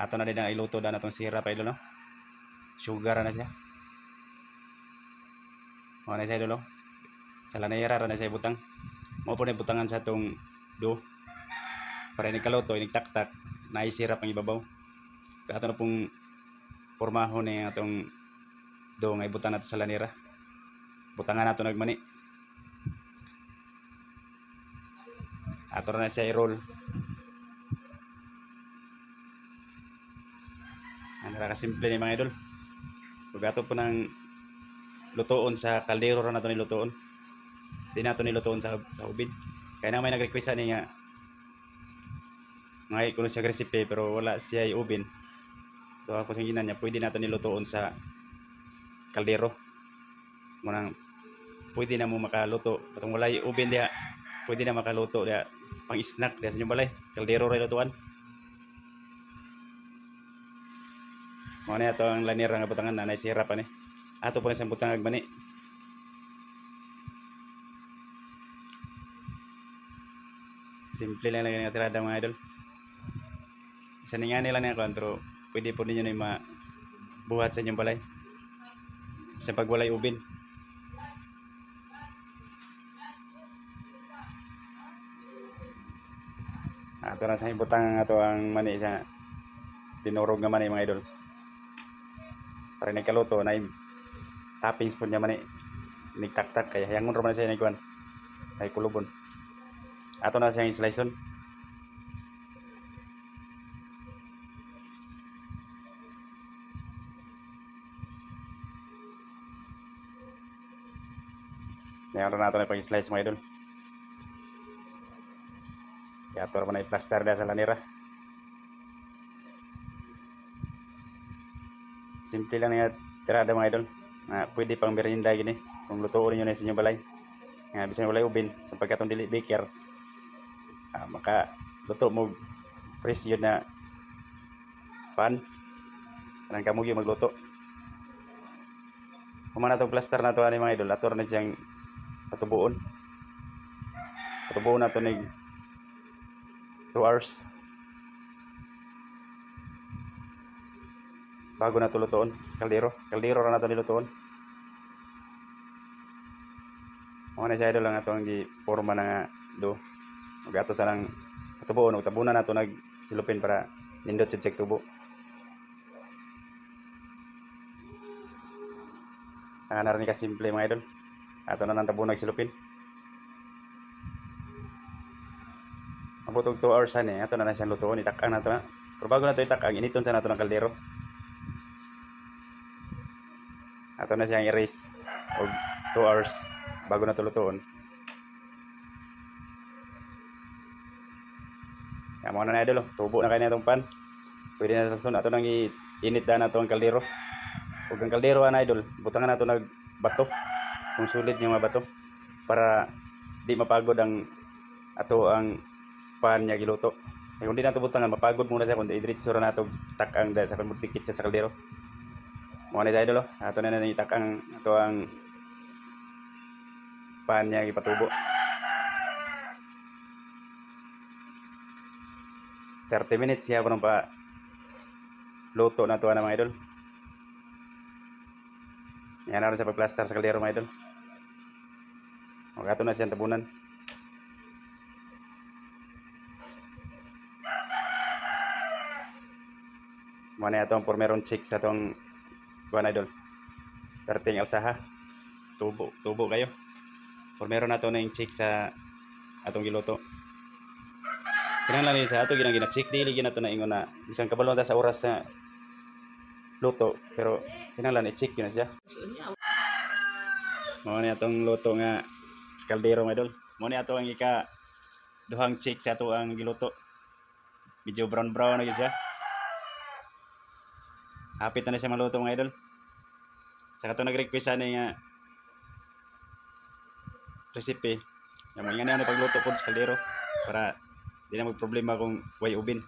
Ato na din ang iluto da natong sirap idol no. Sugar na siya. Mo na siya idol no. Sa lanera ra na siya butang. Mo po na butangan sa tong do. Para ni kaluto ini taktak na isirap ang ibabaw. Kaya ato na pong pormahon ni atong do nga ibutang nato sa lanera. Butangan nato nagmani. Ato na siya i-roll. Ang nakasimple ni mga idol. Pag ato po ng lutoon sa kaldero ra nato ni lutoon. Di nato ni lutoon sa, sa ubid. Kaya na may nag-request ani nga ngay kuno siya recipe pero wala siya ubin. So ako sa ginan niya pwede nato ni lutoon sa kaldero. Munang pwede na mo makaluto. Katong wala ubin diha, pwede na makaluto diha pang snack diha sa inyong balay. Kaldero ra lutuan. Mo na ito ang lanira nga butangan na naisira pa ni. Ato pa na sa butang agmani. Simple lang lang nga tirada mga idol. Isa nga nila kung pero pwede po ninyo na yung buhat sa inyong balay. Sa pagwalay ubin. Ato na sa ibutang ato ang mani sa dinurog nga mani mga idol para ni kaluto na toppings po niya man eh nigtaktak kaya hayangon ro man siya niguan ay kulubon ato na siyang sliceon Ngayon na nato na pag-slice mga idol. Kaya ato naman na i-plaster na sa lanira. Simple lang nga tirada mga idol. Nga pwede pang merienda gini. Kung lutuon niyo na sa inyong balay. Nga bisan walay ubin sa pagkatong dili baker. Ah, maka luto mo fresh yun na pan. Kanang kamugi magluto. Kumana tong plaster na to ani mga idol. Ator na siyang patubuon. Patubuon na to ni 2 hours. Bago na to lutoon sa kaldero kaldero ra na to nilutoon mo na siya lang ato ang gi forma na nga do. Ug ato sa lang tubuon ug tabunan nato nag silupin para nindot jud check tubo. Ang ana ni ka simple mga idol. Ato na nang tabunan nag silupin Abot og 2 hours ani ato na na siyang lutuon. Itak-ang nato na pero bago na to itak-ang initon sa nato ng kaldero ato na siyang erase og 2 hours bago na tulutuon Yan mo na na idol, oh. tubo na kayo na pan. Pwede na sa sunod. Ato nang i-init na na ito ang kaldero. Huwag ang kaldero na idol, butangan na ito ng bato. Kung sulit niya mga bato. Para di mapagod ang ato ang pan niya giluto. Eh, kung di na ito butangan, mapagod muna siya. Kung i-diretso na ito takang dahil sa kung dikit sa kaldero. Mga na idol, oh. ato na na itak ang ato ang pan niya ipatubo. 30 minutes ko nang pa luto na to na mga idol. Yan na sa pagplaster sa kaldero mga idol. Magato na siyang tabunan. Mana ito ang pormeron chick sa itong kuhan idol. Perting alsaha. Tubo, tubo kayo. Pormeron na ito na yung chick sa atong giluto. Kinahanglan ni sa ato ginang gina-check dili gina to na ingon na isang kabalo ta sa oras sa luto pero kinahanglan i-check yun na siya. Mo ni atong luto nga sa kaldero mga idol. Mo ni ato ang ika duhang check sa ato ang giluto. Medyo brown brown na gyud siya. Hapit na, na siya maluto mga idol. Saka to nag-request ani nga recipe. Yung mga nga na pagluto po sa kaldero para di na magproblema kung way ubin.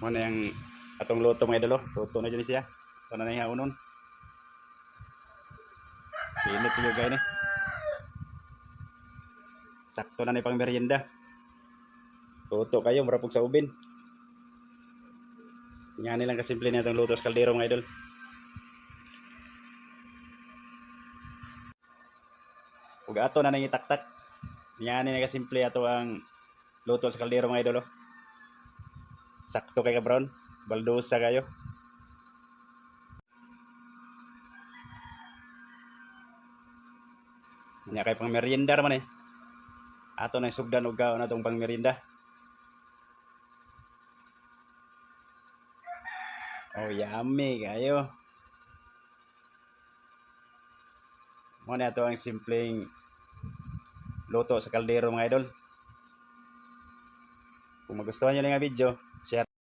Mo na yung atong luto mga idol. oh. Luto na dyan siya. Ito na na yung unon. Init yung gaya ni. Sakto na na yung pang merienda. Luto kayo, marapog sa ubin. Yan nilang kasimple na itong luto sa kaldero mga idol. Ug ato na nang itaktak. Yan ni kasimple ato ang luto sa kaldero mga idol. oh. Sakto kay ka brown. Baldosa kayo. Nya kay pang merienda man eh. Ato na sugdan og kaon atong pang merienda. Oh, yummy kayo. Mo na ito ang simpleng luto sa kaldero mga idol. Kung magustuhan nyo lang ang video,